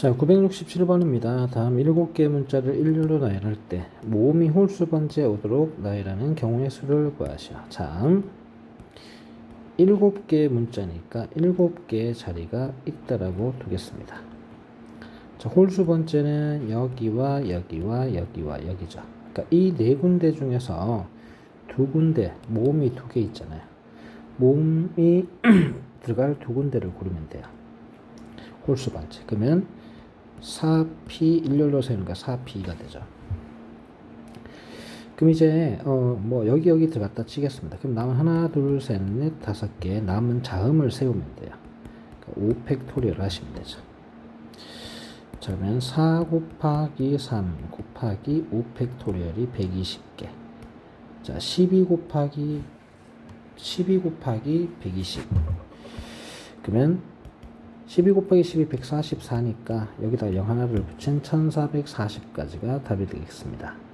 자, 967번입니다. 다음 7개의 문자를 일렬로 나열할 때 모음이 홀수 번지에 오도록 나열하는 경우의 수를 구하시오. 자, 7개의 문자니까 7개의 자리가 있다라고 두겠습니다. 자, 홀수 번째는 여기와 여기와 여기와 여기죠. 그러니까 이 네 군데 중에서 두 군데, 모음이 두 개 있잖아요. 모음이 들어갈 두 군데를 고르면 돼요. 홀수 번째. 그러면 4p 일렬로 세우니까 4p가 되죠. 그럼 이제 어 뭐 여기 여기 들어갔다 치겠습니다. 그럼 남은 하나 둘 셋 넷 다섯 개 남은 자음을 세우면 돼요. 그러니까 5팩토리얼 하시면 되죠. 자 그러면 4 곱하기 3 곱하기 5팩토리얼이 120개. 자12 곱하기 12 곱하기 120. 그러면 12 곱하기 12 144니까 여기다 0 하나를 붙인 1440까지가 답이 되겠습니다.